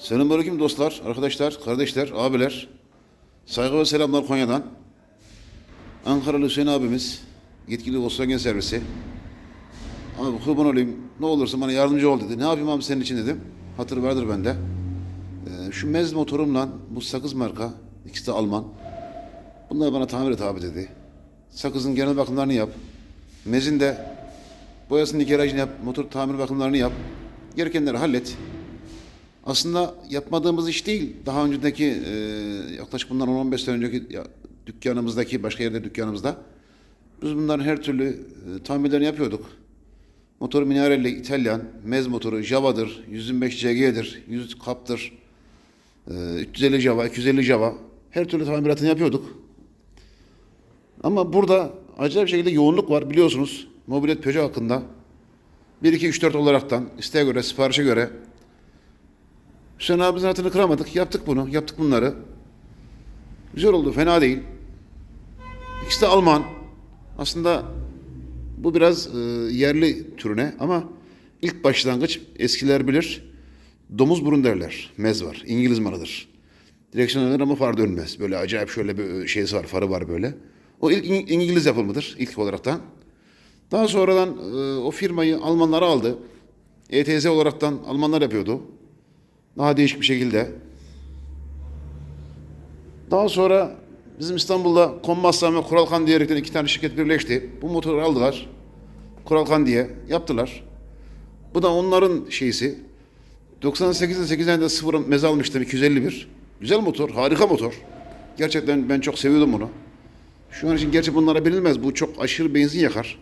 Selamünaleyküm dostlar, arkadaşlar, kardeşler, abiler. Saygı ve selamlar Konya'dan. Ankaralı Hüseyin abimiz, yetkili Volkswagen servisi. Abi kurban olayım, ne olursa bana yardımcı ol dedi. Ne yapayım abi senin için dedim. Hatır vardır bende. Ee, şu mez motorumla bu sakız marka, ikisi de Alman. Bunları bana tamir et abi dedi. Sakızın genel bakımlarını yap. Mezin de boyasının nikelajını yap, motor tamir bakımlarını yap. Gerekenleri hallet. Aslında yapmadığımız iş değil. Daha önceki e, yaklaşık bundan 10-15 sene önceki ya, dükkanımızdaki başka yerde dükkanımızda biz bunların her türlü e, tamirlerini yapıyorduk. Motor Minarelli İtalyan, Mez motoru, Java'dır, 125 CG'dir, 100 kaptır, e, 350 Java, 250 Java. Her türlü tamiratını yapıyorduk. Ama burada acayip bir şekilde yoğunluk var biliyorsunuz. Mobilet Peugeot hakkında 1, 2, 3, 4 olaraktan isteğe göre, siparişe göre Hüseyin abimizin hatırını kıramadık. Yaptık bunu. Yaptık bunları. Güzel oldu. Fena değil. İkisi de Alman. Aslında bu biraz e, yerli türüne ama ilk başlangıç eskiler bilir. Domuz burun derler. Mez var. İngiliz malıdır. Direksiyon döner ama far dönmez. Böyle acayip şöyle bir şeysi var. Farı var böyle. O ilk İng- İngiliz yapımıdır. ilk olaraktan. Daha sonradan e, o firmayı Almanlar aldı. ETZ olaraktan Almanlar yapıyordu. Daha değişik bir şekilde. Daha sonra bizim İstanbul'da Kombaslan ve Kuralkan diyerekten iki tane şirket birleşti. Bu motoru aldılar. Kuralkan diye yaptılar. Bu da onların şeysi. 98'de 8'den de sıfır meze almıştım 251. Güzel motor, harika motor. Gerçekten ben çok seviyordum bunu. Şu an için gerçi bunlara bilinmez. Bu çok aşırı benzin yakar.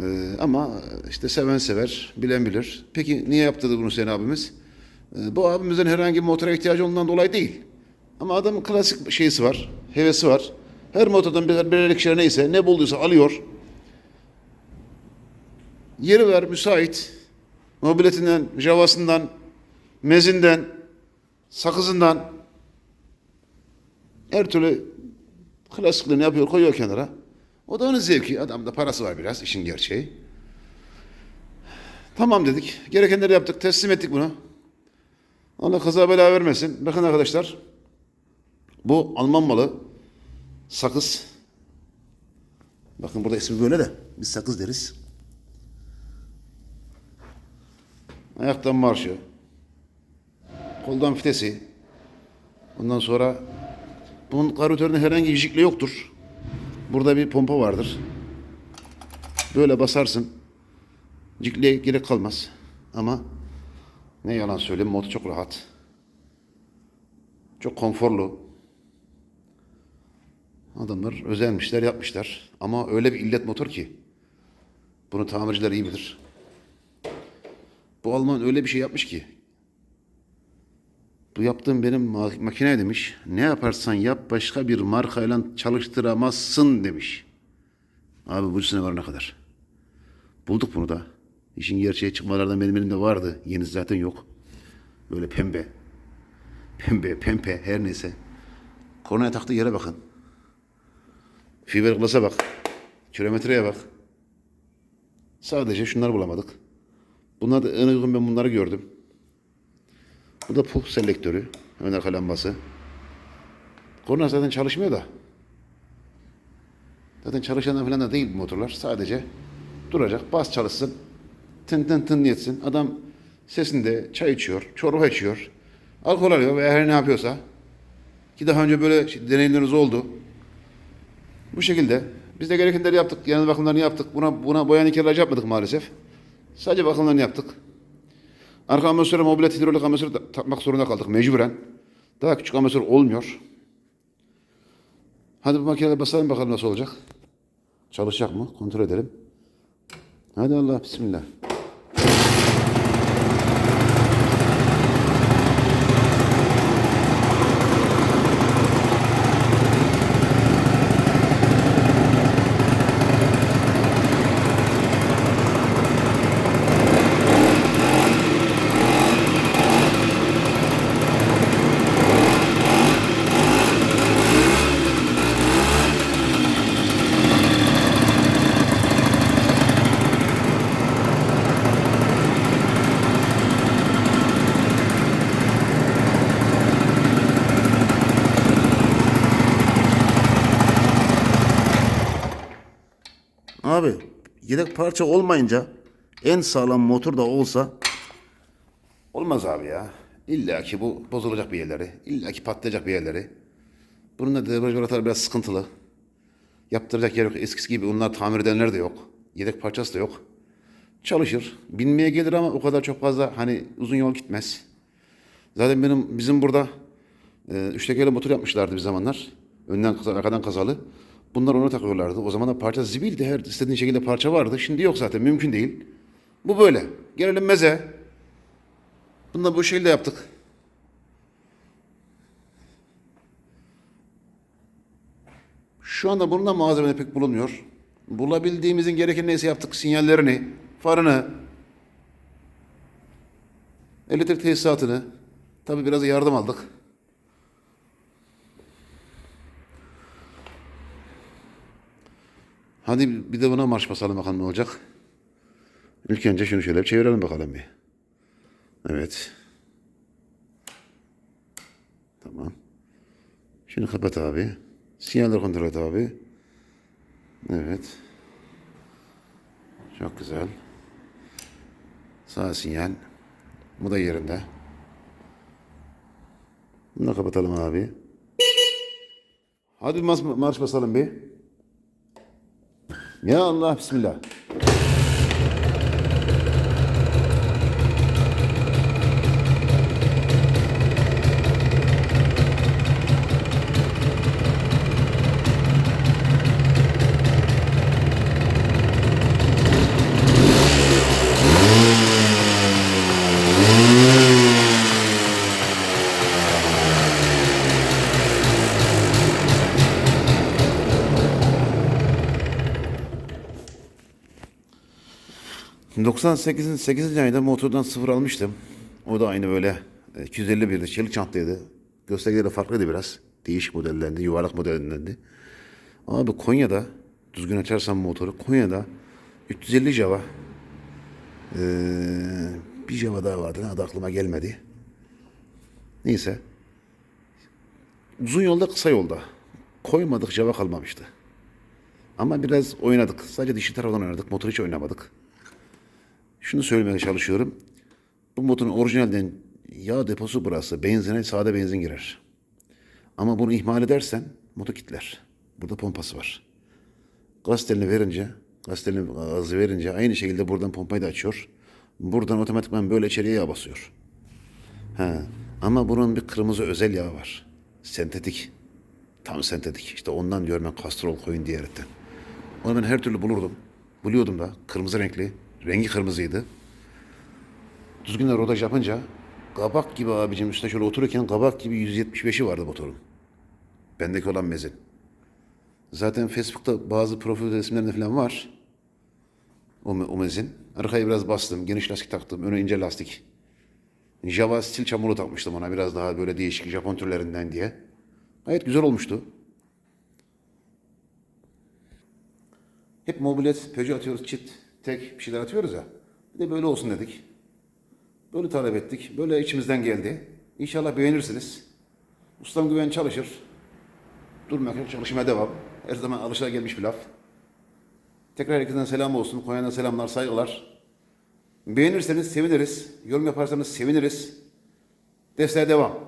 Ee, ama işte seven sever, bilen bilir. Peki niye yaptırdı bunu Hüseyin abimiz? Ee, bu abimizin herhangi bir motora ihtiyacı olduğundan dolayı değil. Ama adamın klasik şeysi var, hevesi var. Her motordan birer birer ikişer neyse, ne bulduysa alıyor. Yeri ver, müsait. Mobiletinden, javasından, mezinden, sakızından her türlü klasiklerini yapıyor, koyuyor kenara. O da onun zevki. Adamda parası var biraz, işin gerçeği. Tamam dedik. Gerekenleri yaptık, teslim ettik bunu. Allah kaza bela vermesin. Bakın arkadaşlar. Bu Alman malı sakız. Bakın burada ismi böyle de biz sakız deriz. Ayaktan marşı. Koldan fitesi. Ondan sonra bunun karbüratöründe herhangi bir jikle yoktur. Burada bir pompa vardır. Böyle basarsın. Jikliğe gerek kalmaz. Ama ne yalan söyleyeyim motor çok rahat. Çok konforlu. Adamlar özenmişler yapmışlar. Ama öyle bir illet motor ki. Bunu tamirciler iyi bilir. Bu Alman öyle bir şey yapmış ki. Bu yaptığım benim ma- makine demiş. Ne yaparsan yap başka bir markayla çalıştıramazsın demiş. Abi bu sene var ne kadar. Bulduk bunu da. İşin gerçeği çıkmalardan benim elimde vardı. Yenisi zaten yok. Böyle pembe. Pembe, pembe her neyse. Kornaya taktığı yere bakın. Fiberglass'a bak. Kilometreye bak. Sadece şunları bulamadık. Bunlar da en uygun ben bunları gördüm. Bu da pul selektörü. Ön arka lambası. Korna zaten çalışmıyor da. Zaten çalışanlar falan da değil bu motorlar. Sadece duracak, bas çalışsın. Tın tın tın yetsin. Adam sesinde çay içiyor, çorba içiyor. Alkol alıyor veya her ne yapıyorsa. Ki daha önce böyle şey- deneyimleriniz oldu. Bu şekilde. Biz de gerekenleri yaptık. Genel bakımlarını yaptık. Buna buna boya nikelaj yapmadık maalesef. Sadece bakımlarını yaptık. Arka amortisöre mobilet hidrolik ta- takmak zorunda kaldık mecburen. Daha küçük amortisör olmuyor. Hadi bu makineye basalım bakalım nasıl olacak. Çalışacak mı? Kontrol edelim. Hadi Allah bismillah. Abi yedek parça olmayınca en sağlam motor da olsa olmaz abi ya. İlla ki bu bozulacak bir yerleri. İlla ki patlayacak bir yerleri. Bunun da debriyaj oraları biraz sıkıntılı. Yaptıracak yer yok. Eskisi gibi onlar tamir edenler de yok. Yedek parçası da yok. Çalışır. Binmeye gelir ama o kadar çok fazla hani uzun yol gitmez. Zaten benim bizim burada e, üç tekerli motor yapmışlardı bir zamanlar. Önden kaza, arkadan kazalı. Bunlar onu takıyorlardı. O zaman da parça zibildi. Her istediğin şekilde parça vardı. Şimdi yok zaten. Mümkün değil. Bu böyle. Gelelim meze. Bunu da bu şekilde yaptık. Şu anda bunun da malzeme pek bulunmuyor. Bulabildiğimizin gereken neyse yaptık. Sinyallerini, farını, elektrik tesisatını. Tabi biraz yardım aldık. Hadi bir de buna marş basalım bakalım ne olacak. İlk önce şunu şöyle bir çevirelim bakalım bir. Evet. Tamam. Şunu kapat abi. Sinyalleri kontrol et abi. Evet. Çok güzel. Sağ sinyal. Bu da yerinde. Bunu da kapatalım abi. Hadi marş, basalım bir. Ya Allah Bismillah. 98'in 8. ayında motordan sıfır almıştım. O da aynı böyle e, 251'di. Çelik çantlıydı. Göstergeleri farklıydı biraz. Değişik modellerdi. Yuvarlak modellerindendi. Abi Konya'da düzgün açarsam motoru Konya'da 350 Java ee, bir Java daha vardı. Adı aklıma gelmedi. Neyse. Uzun yolda kısa yolda. Koymadık Java kalmamıştı. Ama biraz oynadık. Sadece dişi taraftan oynadık. Motor hiç oynamadık. Şunu söylemeye çalışıyorum. Bu motorun orijinalden yağ deposu burası. Benzine sade benzin girer. Ama bunu ihmal edersen motor kitler. Burada pompası var. Gaz telini verince, gaz telini gazı verince aynı şekilde buradan pompayı da açıyor. Buradan otomatikman böyle içeriye yağ basıyor. Ha. Ama bunun bir kırmızı özel yağı var. Sentetik. Tam sentetik. İşte ondan diyorum ben kastrol koyun diyerekten. Onu ben her türlü bulurdum. Buluyordum da. Kırmızı renkli. Rengi kırmızıydı. Düzgün rodaj yapınca kabak gibi abicim üstte şöyle otururken kabak gibi 175'i vardı motorun. Bendeki olan mezin. Zaten Facebook'ta bazı profil resimlerinde falan var. O, o mezin. Arkaya biraz bastım. Geniş lastik taktım. Öne ince lastik. Java stil çamurlu takmıştım ona. Biraz daha böyle değişik Japon türlerinden diye. Gayet güzel olmuştu. Hep mobilet, Peugeot atıyoruz, çit, tek bir şeyler atıyoruz ya. Bir de böyle olsun dedik. Böyle talep ettik. Böyle içimizden geldi. İnşallah beğenirsiniz. Ustam güven çalışır. Durmak çalışmaya devam. Her zaman alışılagelmiş bir laf. Tekrar herkesten selam olsun. Konya'dan selamlar, saygılar. Beğenirseniz seviniriz. Yorum yaparsanız seviniriz. Desteğe devam.